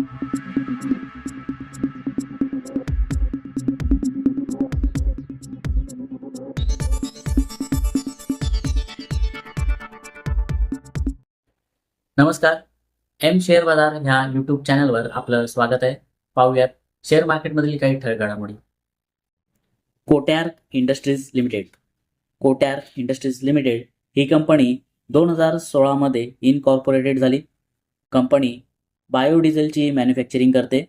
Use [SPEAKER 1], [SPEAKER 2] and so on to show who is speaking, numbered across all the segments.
[SPEAKER 1] नमस्कार. M share बाजार ह्या युट्यूब चॅनलवर आपलं स्वागत आहे. पाहूयात शेअर मार्केटमधील काही ठळक घडामोडी Kotyark industries limited. Kotyark industries limited ही कंपनी दोन हजार सोळामध्ये इनकॉर्पोरेटेड झाली. कंपनी बायोडिझेलची मॅन्युफॅक्चरिंग करते.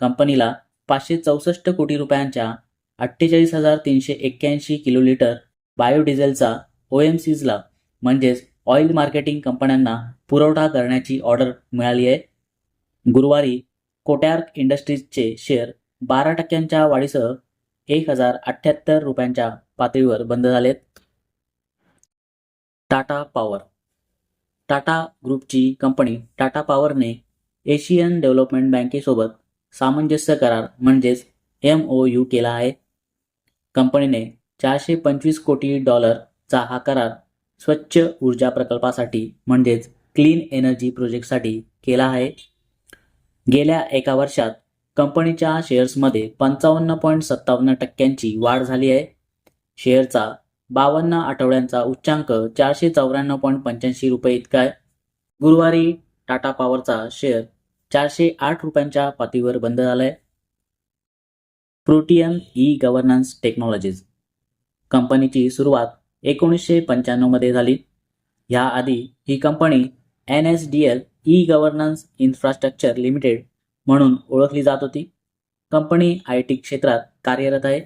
[SPEAKER 1] कंपनीला पाचशे चौसष्ट कोटी रुपयांच्या अठ्ठेचाळीस हजार तीनशे एक्क्याऐंशी किलोलिटर बायोडिझेलचा ओ एम सीजला म्हणजेच ऑइल मार्केटिंग कंपन्यांना पुरवठा करण्याची ऑर्डर मिळाली आहे. गुरुवारी कोट्यार्क इंडस्ट्रीजचे शेअर बारा टक्क्यांच्या वाढीसह एक हजार अठ्ठ्याहत्तर रुपयांच्या पातळीवर बंद झालेत. टाटा पॉवर. टाटा ग्रुपची कंपनी टाटा पॉवरने एशियन डेव्हलपमेंट बँकेसोबत सामंजस्य करार म्हणजेच एम ओ यू केला आहे. कंपनीने चारशे पंचवीस कोटी डॉलरचा हा करार स्वच्छ ऊर्जा प्रकल्पासाठी म्हणजेच क्लीन एनर्जी प्रोजेक्टसाठी केला आहे. गेल्या एका वर्षात कंपनीच्या शेअर्समध्ये पंचावन्न पॉईंट सत्तावन्न टक्क्यांची वाढ झाली आहे. शेअरचा बावन्न आठवड्यांचा उच्चांक चारशे चौऱ्याण्णव पॉईंट पंच्याऐंशी रुपये इतका आहे. गुरुवारी टाटा पॉवरचा शेअर चारशे आठ रुपयांच्या पातळीवर बंद झाला आहे प्रोटियन ई गव्हर्नन्स टेक्नॉलॉजीज कंपनीची सुरुवात एकोणीसशे पंच्याण्णवमध्ये झाली. ह्याआधी ही company N S D L E governance infrastructure limited म्हणून ओळखली जात होती. कंपनी आय टी क्षेत्रात कार्यरत आहे.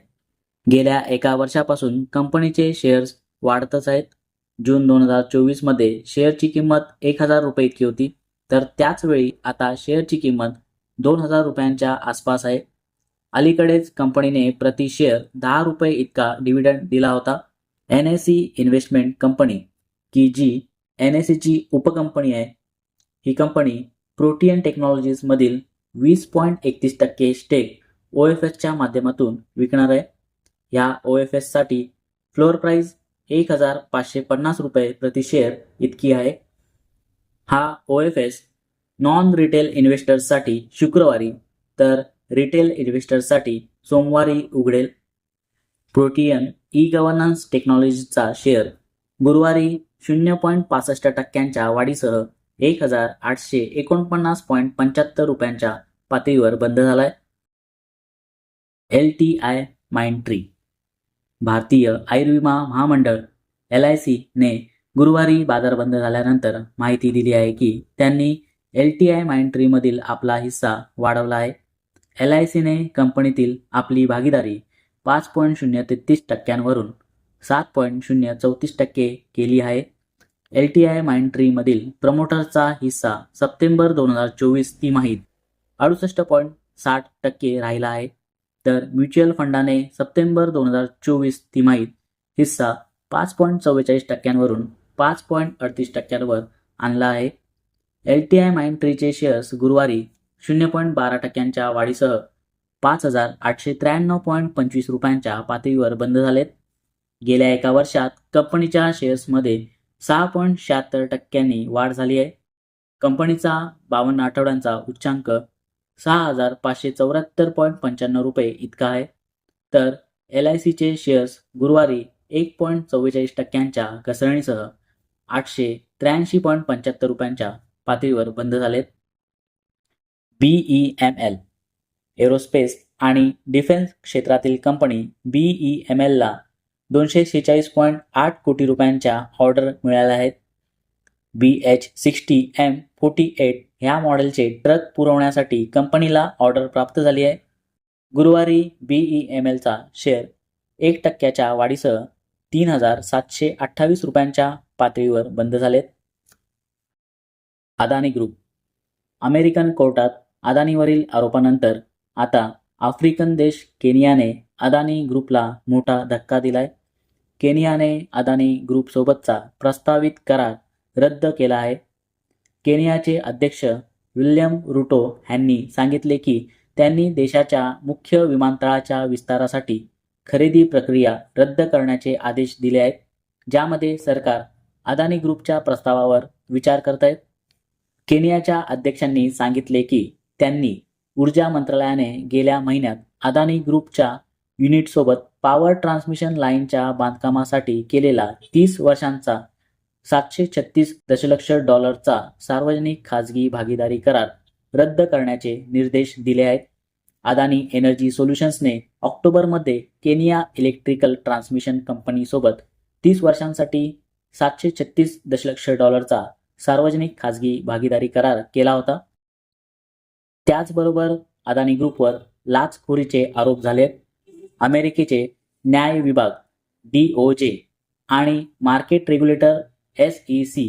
[SPEAKER 1] गेल्या एका वर्षापासून कंपनीचे शेअर्स वाढतच आहेत. जून दोन हजार चोवीसमध्ये शेअरची किंमत एक हजार रुपये इतकी होती. तर त्याचवेळी आता शेअरची किंमत दोन हजार रुपयांच्या आसपास आहे. अलीकडेच कंपनीने प्रति शेअर दहा रुपये इतका डिव्हिडंड दिला होता. N S C investment company की जी एन एस सीची उपकंपनी आहे ही कंपनी प्रोटियन टेक्नॉलॉजीजमधील वीस पॉईंट एकतीस टक्के स्टेक ओ एफ एसच्या माध्यमातून विकणार आहे. या ओ एफ एससाठी फ्लोअर प्राईज एक हजार पाचशे पन्नास रुपये प्रति शेअर इतकी आहे. हा O F S non retail इन्व्हेस्टर्ससाठी शुक्रवारी तर रिटेल इन्व्हेस्टर्ससाठी सोमवारी उघडेल. प्रोटियन ई गव्हर्नन्स टेक्नॉलॉजीचा शेअर गुरुवारी शून्य पॉईंट पासष्ट टक्क्यांच्या वाढीसह एक हजार आठशे एकोणपन्नास पॉईंट पंच्याहत्तर रुपयांच्या पातळीवर बंद झालाय. L T I Mindtree भारतीय आयुर्विमा महामंडळ एल आय सीने गुरुवारी बाजार बंद झाल्यानंतर माहिती दिली आहे की त्यांनी एल टी आय माइंड ट्रीमधील आपला हिस्सा वाढवला आहे. एल आय सीने कंपनीतील आपली भागीदारी पाच पॉईंट शून्य तेहतीस टक्क्यांवरून सात पॉईंट शून्य चौतीस टक्के केली आहे. एल टी आय माइंड ट्रीमधील प्रमोटरचा हिस्सा सप्टेंबर दोन हजार चोवीस तिमाहीत अडुसष्ट पॉईंट साठ टक्के राहिला आहे. तर म्युच्युअल फंडाने सप्टेंबर दोन हजार चोवीस तिमाहीत हिस्सा पाच पॉईंट चव्वेचाळीस टक्क्यांवरून पाच पॉईंट अडतीस टक्क्यांवर आणला आहे. एल टी आय माइंड ट्रीचे शेअर्स गुरुवारी शून्य पॉईंट बारा टक्क्यांच्या वाढीसह पाच हजार आठशे त्र्याण्णव पॉईंट पंचवीस रुपयांच्या पातळीवर बंद झालेत. गेल्या एका वर्षात कंपनीच्या शेअर्समध्ये सहा पॉईंट शहात्तर टक्क्यांनी वाढ झाली आहे. कंपनीचा बावन्न आठवड्यांचा उच्चांक सहा हजार पाचशे चौऱ्याहत्तर पॉईंट पंच्याण्णव रुपये इतका आहे. तर एल आय सीचे शेअर्स गुरुवारी एक पॉईंट चव्वेचाळीस टक्क्यांच्या घसरणीसह आठशे त्र्याऐंशी पॉईंट पंच्याहत्तर रुपयांच्या पातळीवर बंद झालेत. B E M L aerospace आणि डिफेन्स क्षेत्रातील कंपनी बीई एम एलला दोनशे शेहेचाळीस पॉईंट आठ कोटी रुपयांच्या ऑर्डर मिळाल्या आहेत. B H sixty M forty eight ह्या मॉडेलचे ट्रक पुरवण्यासाठी कंपनीला ऑर्डर प्राप्त झाली आहे. गुरुवारी बीई एम एलचा शेअर एक टक्क्याच्या वाढीसह तीन हजार सातशे अठ्ठावीस रुपयांच्या पातळीवर बंद झालेत. अदानी ग्रुप. अमेरिकन कोर्टात अदानीवरील आरोपानंतर आता आफ्रिकन देश केनियाने अदानी ग्रुपला मोठा धक्का दिलाय. केनियाने अदानी ग्रुपसोबतचा प्रस्तावित करार रद्द केला आहे. केनियाचे अध्यक्ष विल्यम रुटो यांनी सांगितले की त्यांनी देशाच्या मुख्य विमानतळाच्या विस्तारासाठी खरेदी प्रक्रिया रद्द करण्याचे आदेश दिले आहेत ज्यामध्ये सरकार अदानी ग्रुपच्या प्रस्तावावर विचार करत आहेत केनियाच्या अध्यक्षांनी सांगितले की त्यांनी ऊर्जा मंत्रालयाने गेल्या महिन्यात अदानी ग्रुपच्या युनिटसोबत पॉवर ट्रान्समिशन लाईनच्या बांधकामासाठी केलेला तीस वर्षांचा सातशे छत्तीस दशलक्ष डॉलरचा सार्वजनिक खाजगी भागीदारी करार रद्द करण्याचे निर्देश दिले आहेत. अदानी एनर्जी सोल्युशन्सने ऑक्टोबरमध्ये केनिया इलेक्ट्रिकल ट्रान्समिशन कंपनीसोबत तीस वर्षांसाठी सातशे छत्तीस दशलक्ष डॉलरचा सार्वजनिक खाजगी भागीदारी करार केला होता. त्याचबरोबर अदानी ग्रुपवर लाचखोरीचे आरोप झाले अमेरिकेचे न्याय विभाग डी ओ जे आणि market regulator S E C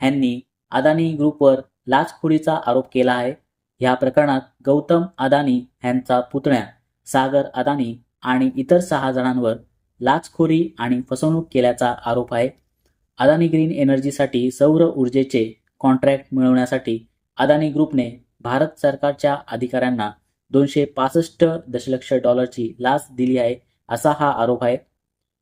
[SPEAKER 1] यांनी अदानी ग्रुपवर लाचखोरीचा आरोप केला आहे. या प्रकरणात गौतम अदानी यांचा पुतण्या सागर अदानी आणि इतर सहा जणांवर लाचखोरी आणि फसवणूक केल्याचा आरोप आहे. अदानी ग्रीन एनर्जीसाठी सौर ऊर्जेचे कॉन्ट्रॅक्ट मिळवण्यासाठी अदानी ग्रुपने भारत सरकारच्या अधिकाऱ्यांना दोनशे पासष्ट दशलक्ष डॉलरची लाच दिली आहे असा हा आरोप आहे.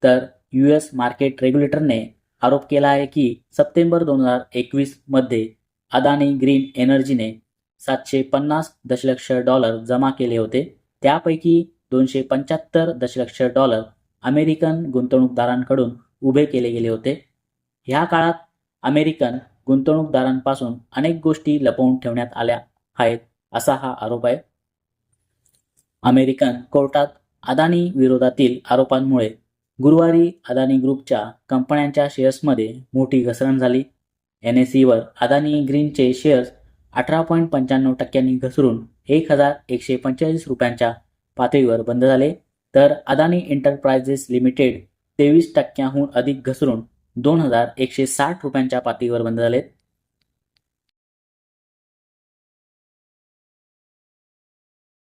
[SPEAKER 1] तर यू एस मार्केट रेग्युलेटरने आरोप केला आहे की सप्टेंबर दोन हजार एकवीसमध्ये अदानी ग्रीन एनर्जीने सातशे पन्नास दशलक्ष डॉलर जमा केले होते. त्यापैकी दोनशे पंच्याहत्तर दशलक्ष डॉलर अमेरिकन गुंतवणूकदारांकडून उभे केले गेले होते. ह्या काळात अमेरिकन गुंतवणूकदारांपासून अनेक गोष्टी लपवून ठेवण्यात आल्या आहेत असा हा आरोप आहे. अमेरिकन कोर्टात अदानी विरोधातील आरोपांमुळे गुरुवारी अदानी ग्रुपच्या कंपन्यांच्या शेअर्समध्ये मोठी घसरण झाली. एन एस सीवर अदानी ग्रीनचे शेअर्स अठरा पॉईंट पंच्याण्णव टक्क्यांनी घसरून एक हजार एकशे पंचेचाळीस रुपयांच्या पातळीवर बंद झाले. तर अदानी एंटरप्राइजेस लिमिटेड तेवीस टक्क्याहून अधिक घसरून दोन हजार एकशे साठ रुपयांच्या पातळीवर बंद झाले